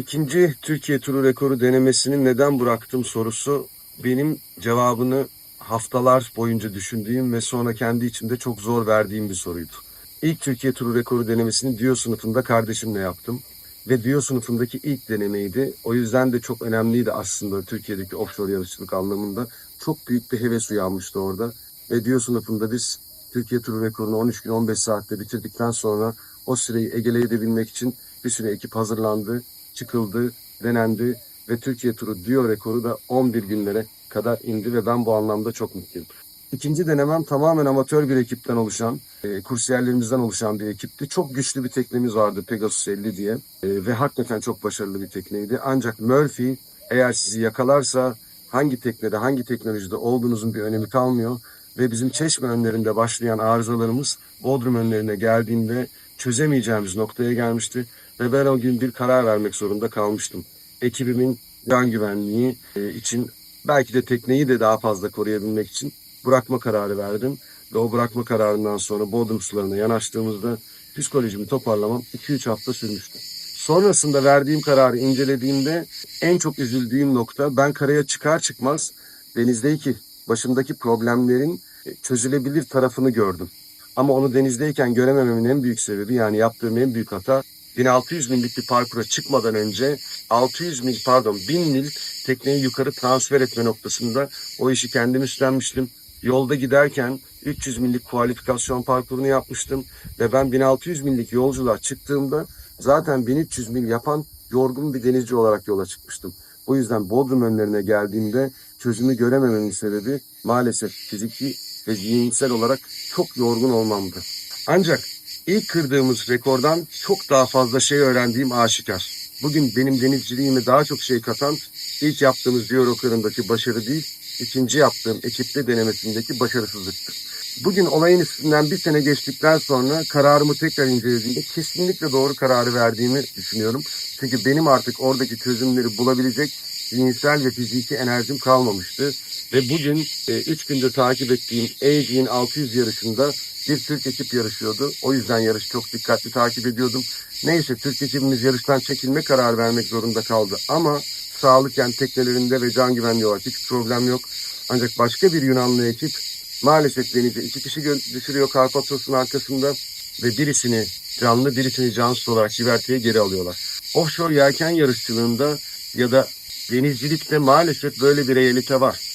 İkinci Türkiye turu rekoru denemesini neden bıraktım sorusu benim cevabını haftalar boyunca düşündüğüm ve sonra kendi içimde çok zor verdiğim bir soruydu. İlk Türkiye turu rekoru denemesini Diyo sınıfında kardeşimle yaptım. Ve Diyo sınıfındaki ilk denemeydi. O yüzden de çok önemliydi aslında Türkiye'deki offshore yarışçılık anlamında. Çok büyük bir heves uyanmıştı orada. Ve Diyo sınıfında biz Türkiye turu rekorunu 13 gün 15 saatte bitirdikten sonra o süreyi egele edebilmek için bir süre ekip hazırlandı, çıkıldı, denendi ve Türkiye turu Diyo rekoru da 11 günlere kadar indi ve ben bu anlamda çok mutluyum. İkinci denemem tamamen amatör bir ekipten oluşan, e, kursiyerlerimizden oluşan bir ekipti. Çok güçlü bir teknemiz vardı Pegasus 50 diye E, ve hakikaten çok başarılı bir tekneydi. Ancak Murphy eğer sizi yakalarsa hangi teknede, hangi teknolojide olduğunuzun bir önemi kalmıyor. Ve bizim Çeşme önlerinde başlayan arızalarımız Bodrum önlerine geldiğinde çözemeyeceğimiz noktaya gelmişti. Ve ben o gün bir karar vermek zorunda kalmıştım. Ekibimin can güvenliği e, için belki de tekneyi de daha fazla koruyabilmek için bırakma kararı verdim. Ve o bırakma kararından sonra Bodrum sularına yanaştığımızda psikolojimi toparlamam 2-3 hafta sürmüştü. Sonrasında verdiğim kararı incelediğimde en çok üzüldüğüm nokta ben karaya çıkar çıkmaz denizdeki başımdaki problemlerin e, çözülebilir tarafını gördüm. Ama onu denizdeyken göremememin en büyük sebebi yani yaptığım en büyük hata 1600 millik bir parkura çıkmadan önce 600 mil pardon 1000 mil tekneyi yukarı transfer etme noktasında o işi kendim üstlenmiştim. Yolda giderken 300 millik kualifikasyon parkurunu yapmıştım ve ben 1600 millik yolculuğa çıktığımda zaten 1300 mil yapan yorgun bir denizci olarak yola çıkmıştım. Bu yüzden Bodrum önlerine geldiğimde çözümü göremememin sebebi maalesef fiziki ve zihinsel olarak çok yorgun olmamdı. Ancak ilk kırdığımız rekordan çok daha fazla şey öğrendiğim aşikar. Bugün benim denizciliğime daha çok şey katan ilk yaptığımız Diyor Okarı'ndaki başarı değil, ikinci yaptığım ekipte denemesindeki başarısızlıktır. Bugün olayın üstünden bir sene geçtikten sonra kararımı tekrar incelediğimde kesinlikle doğru kararı verdiğimi düşünüyorum. Çünkü benim artık oradaki çözümleri bulabilecek zihinsel ve fiziki enerjim kalmamıştı. Ve bugün 3 gündür takip ettiğim AG'in 600 yarışında bir Türk ekip yarışıyordu. O yüzden yarışı çok dikkatli takip ediyordum. Neyse Türk ekibimiz yarıştan çekilme kararı vermek zorunda kaldı. Ama sağlıken teknelerinde ve can güvenliği olarak hiç problem yok. Ancak başka bir Yunanlı ekip maalesef denize iki kişi düşürüyor Karpatos'un arkasında ve birisini canlı birisini cansız olarak Civerte'ye geri alıyorlar. Offshore yelken yarışçılığında ya da denizcilikte maalesef böyle bir realite var.